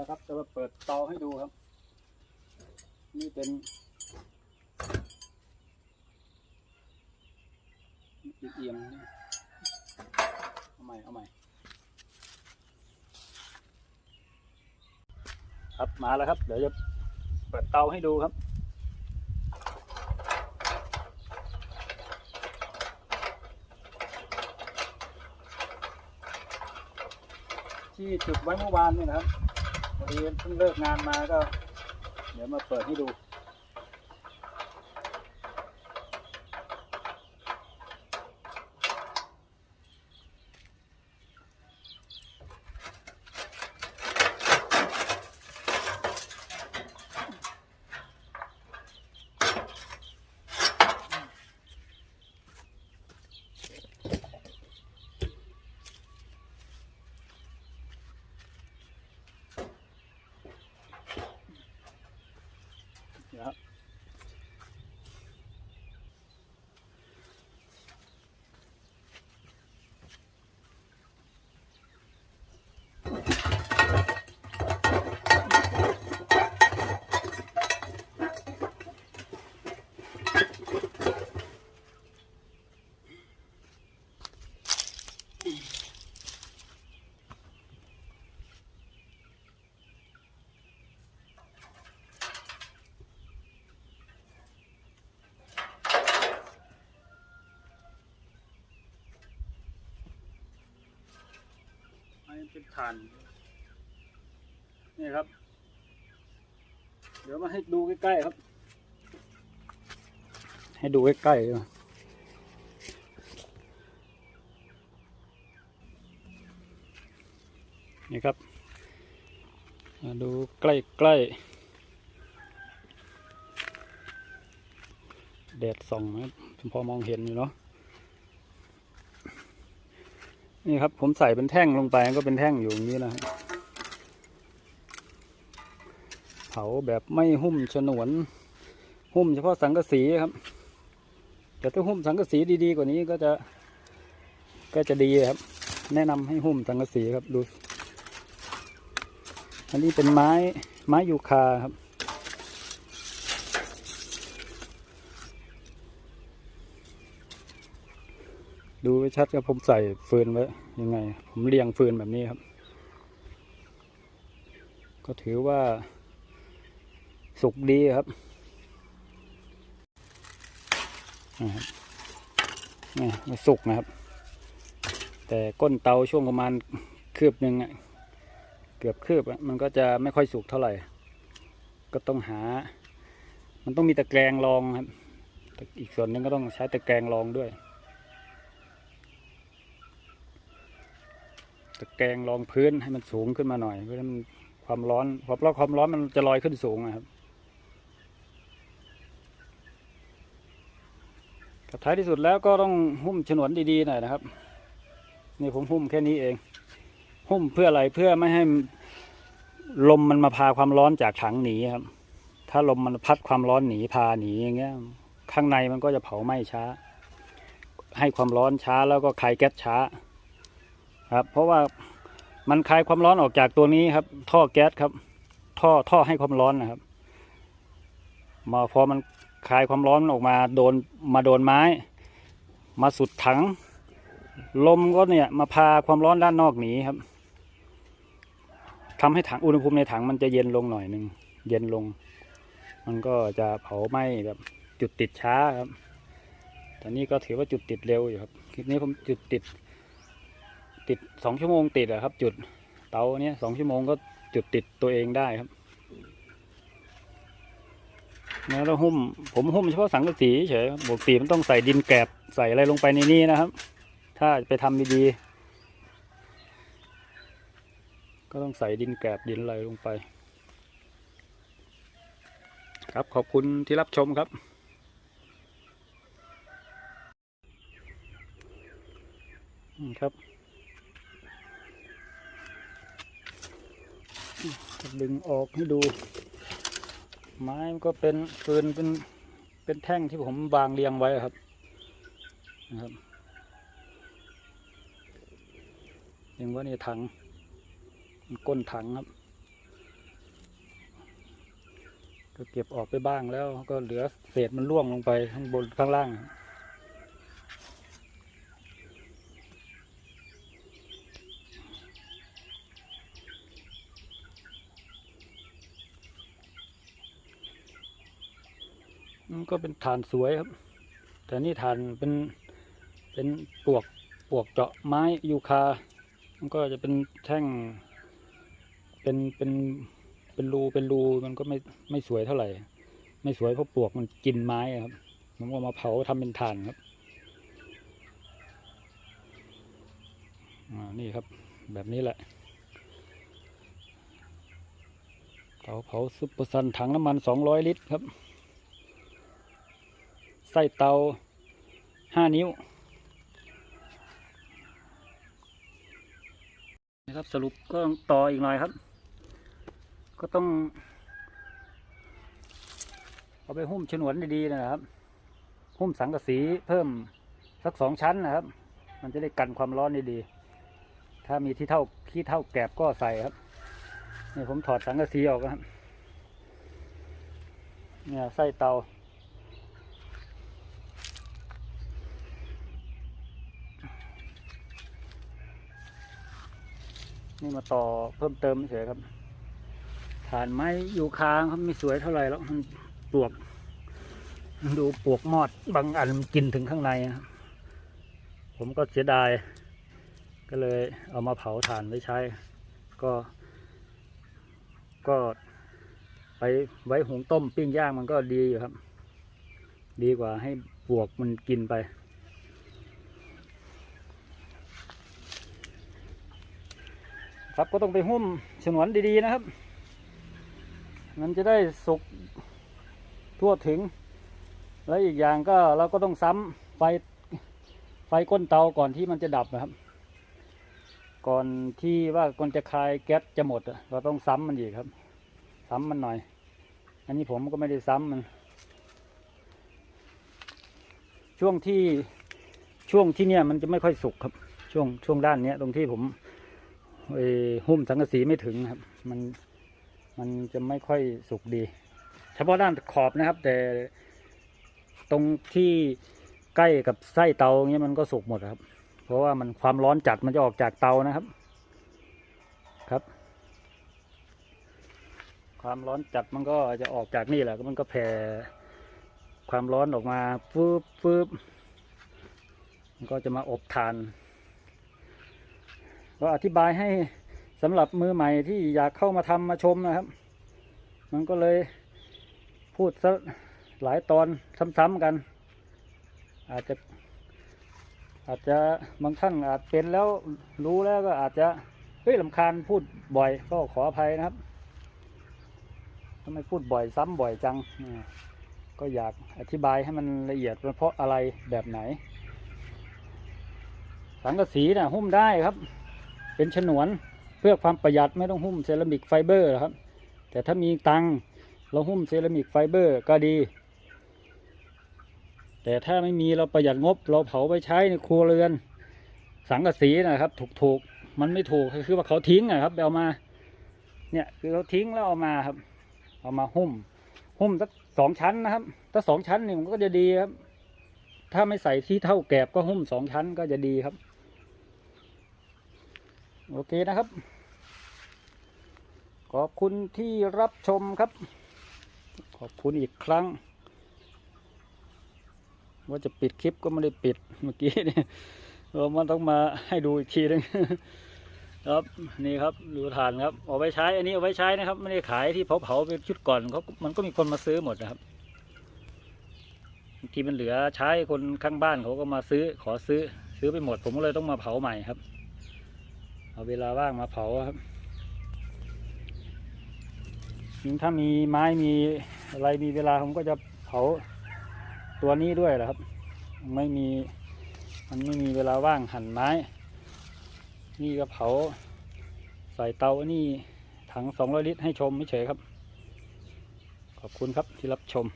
แล้วครับ จะมาเปิดเตาให้ดูครับ นี่เป็นเอียงนี่เอาใหม่เอาใหม่ ครับมาแล้วครับ เดี๋ยวจะเปิดเตาให้ดูครับที่จุดไว้เมื่อวานนี่นะครับ พอดีเพิ่งเลิกงานมาก็ เดี๋ยวมาเปิดให้ดู เป็นฐาน นี่ครับ เดี๋ยวมาให้ดูใกล้ๆครับ ให้ดูใกล้ๆดนี่ครับมาดูใกล้ๆแดดส่องนะครับพอมองเห็นอยู่เนาะ นี่ครับ ผมใส่เป็นแท่งลงไปก็เป็นแท่งอยู่อย่างนี้นะครับเผาแบบไม่หุ้มฉนวน หุ้มเฉพาะสังกะสีครับ แต่ถ้าหุ้มสังกะสีดีๆกว่านี้ก็จะก็จะดีครับ แนะนำให้หุ้มสังกะสีครับดู อันนี้เป็นไม้ไม้ยูคาครับ ดูไว้ชัดครับผมใส่ฟืนไว้ยังไง ผมเรียงฟืนแบบนี้ครับ ก็ถือว่า สุกดีครับนะครับนี่สุกนะครับ แต่ก้นเตาช่วงประมาณคืบหนึ่งอะเกือบคืบอะมันก็จะไม่ค่อยสุกเท่าไหร่ ก็ต้องหา มันต้องมีตะแกรงรองครับ อีกส่วนหนึงก็ต้องใช้ตะแกรงรองด้วย ตะแกรงรองพื้นให้มันสูงขึ้นมาหน่อย เพื่อให้มันความร้อนพอเพราะความร้อนมันจะลอยขึ้นสูงนะครับแต่ท้ายที่สุดแล้วก็ต้องหุ้มฉนวนดีๆหน่อยนะครับนี่ผมหุ้มแค่นี้เอง หุ้มเพื่ออะไรเพื่อไม่ให้ลมมันมาพาความร้อนจากถังหนีครับ ถ้าลมมันพัดความร้อนหนีพาหนีอย่างเงี้ย ข้างในมันก็จะเผาไหม้ช้า ให้ความร้อนช้าแล้วก็คายแก๊สช้า ครับ เพราะว่ามันคายความร้อนออกจากตัวนี้ครับ ท่อแก๊สครับ ท่อท่อให้ความร้อนนะครับ มาพอมันคายความร้อนออกมาโดนมาโดนไม้ มาสุดถัง ลมก็เนี่ยมาพาความร้อนด้านนอกหนีครับทำให้ถังอุณหภูมิในถังมันจะเย็นลงหน่อยหนึ่งเย็นลง มันก็จะเผาไหม้แบบจุดติดช้าครับแต่นี่ก็ถือว่าจุดติดเร็วอยู่ครับคลิปนี้ผมจุดติด ติดสองชั่วโมงติดอะครับ จุดเตาเนี้ยสองชั่วโมงก็จุดติดตัวเองได้ครับแล้วเราหุ้มผมหุ้มเฉพาะสังกะสีเฉยบวกสีมันต้องใส่ดินแกลบใส่อะไรลงไปในนี้นะครับ ถ้าไปทำดีๆก็ต้องใส่ดินแกลบดินอะไรลงไป ครับขอบคุณที่รับชมครับครับ ดึงออกให้ดู ไม้มันก็เป็นฟืนเป็นเป็นแท่งที่ผมวางเรียงไว้ครับนะครับเรียงว่านี่ถังก้นถังครับ ก็เก็บออกไปบ้างแล้วก็เหลือเศษมันร่วงลงไปข้างบนข้างล่าง มันก็เป็นฐานสวยครับ แต่นี่ฐานเป็นเป็นปลวกปลวกเจาะไม้ยูคา มันก็จะเป็นแท่ง เป็นเป็นเป็นรูเป็นรูมันก็ไม่ไม่สวยเท่าไหร่ ไม่สวยเพราะปลวกมันกินไม้ครับผมก็มาเผาทำเป็นถ่านครับอ่านี่ครับ แบบนี้แหละเตาเผาซุปเปอร์ซันถังน้ำมันสองร้อยลิตรครับ ไส้เตาห้านิ้วนะครับสรุปก็ต่ออีกหน่อยครับ ก็ต้อง เอาไปหุ้มฉนวนดีๆนะครับ หุ้มสังกะสีเพิ่มสักสองชั้นนะครับ มันจะได้กันความร้อนด้ดีถ้ามีที่เท่าขี้เท่าแกบก็ใส่ครับนี่ผมถอดสังกะสีออกนะครับเนี่ยไส้เตา นี่มาต่อเพิ่มเติมเฉยครับ ฐานไม้อยู่ค้างเขาไม่สวยเท่าไหร่แล้วมันปลวก ดูปลวกมอดบางอันมันกินถึงข้างในครับผมก็เสียดาย ก็เลยเอามาเผาถ่านไว้ใช้ ก็ ก็ไปไว้หุงต้มปิ้งย่างมันก็ดีอยู่ครับ ดีกว่าให้ปลวกมันกินไป ครับก็ต้องไปหุ้มฉนวนดีๆนะครับ มันจะได้สุกทั่วถึง และอีกอย่างก็เราก็ต้องซ้ำไฟไฟก้นเตาก่อนที่มันจะดับนะครับ ก่อนที่ว่าก่อนจะคลายแก๊สจะหมดเราต้องซ้ำมันอีกครับ ซ้ำมันหน่อย อันนี้ผมก็ไม่ได้ซ้ำมัน ช่วงที่ช่วงที่เนี่ยมันจะไม่ค่อยสุกครับ ช่วงช่วงด้านเนี้ยตรงที่ผม หุ้มสังกะสีไม่ถึงครับ มันมันจะไม่ค่อยสุกดี เฉพาะด้านขอบนะครับ แต่ตรงที่ใกล้กับไส้เตาเงี้ยมันก็สุกหมดครับ เพราะว่ามันความร้อนจัดมันจะออกจากเตานะครับ ครับ ความร้อนจัดมันก็จะออกจากนี่แหละมันก็แผ่ความร้อนออกมาฟืบฟืบมันก็จะมาอบทาน ก็อธิบายให้สำหรับมือใหม่ที่อยากเข้ามาทำมาชมนะครับ มันก็เลยพูดซะหลายตอนซ้ำๆกัน อาจจะ อาจจะบางท่านอาจเป็นแล้วรู้แล้วก็อาจจะเฮ้ยลำคาญพูดบ่อยก็ขออภัยนะครับทำไมพูดบ่อยซ้ำบ่อยจัง ก็อยากอธิบายให้มันละเอียดเพราะอะไรแบบไหน สังกะสีนะ่ะหุ้มได้ครับ เป็นฉนวนเพื่อความประหยัดไม่ต้องหุ้มเซรามิกไฟเบอร์ครับ แต่ถ้ามีตังเราหุ้มเซรามิกไฟเบอร์ก็ดี แต่ถ้าไม่มีเราประหยัดงบ เราเผาไปใช้ในครัวเรือน สังกะสีนะครับถูกๆมันไม่ถูกคือว่าเขาทิ้งนะครับเอามา เนี่ยคือเขาทิ้งแล้วเอามาครับ เอามาหุ้ม หุ้มสักสองชั้นนะครับ ถ้าสองชั้นนี่มันก็จะดีครับถ้าไม่ใส่ที่เท่าแกบก็หุ้มสองชั้นก็จะดีครับ โอเคนะครับ ขอบคุณที่รับชมครับ ขอบคุณอีกครั้ง ว่าจะปิดคลิปก็ไม่ได้ปิดเมื่อกี้เนี่ยเรามันต้องมาให้ดูอีกทีนึงครับนี่ครับดูฐานครับเอาไว้ใช้อันนี้เอาไว้ใช้นะครับ ไม่ได้ขายที่เผาเผาๆเป็นชุดก่อนเขามันก็มีคนมาซื้อหมดนะครับบางทีมันเหลือใช้คนข้างบ้านเขาก็มาซื้อขอซื้อซื้อไปหมด ผมก็เลยต้องมาเผาใหม่ครับ เอาเวลาว่างมาเผาครับยิ่งถ้ามีไม้มีอะไรมีเวลาผมก็จะเผาตัวนี้ด้วยแหละครับ ไม่มีมันไม่มีเวลาว่างหั่นไม้ นี่ก็เผาใส่เตาอันนี้ถังสองร้อยลิตรให้ชมไม่เฉยครับ ขอบคุณครับที่รับชม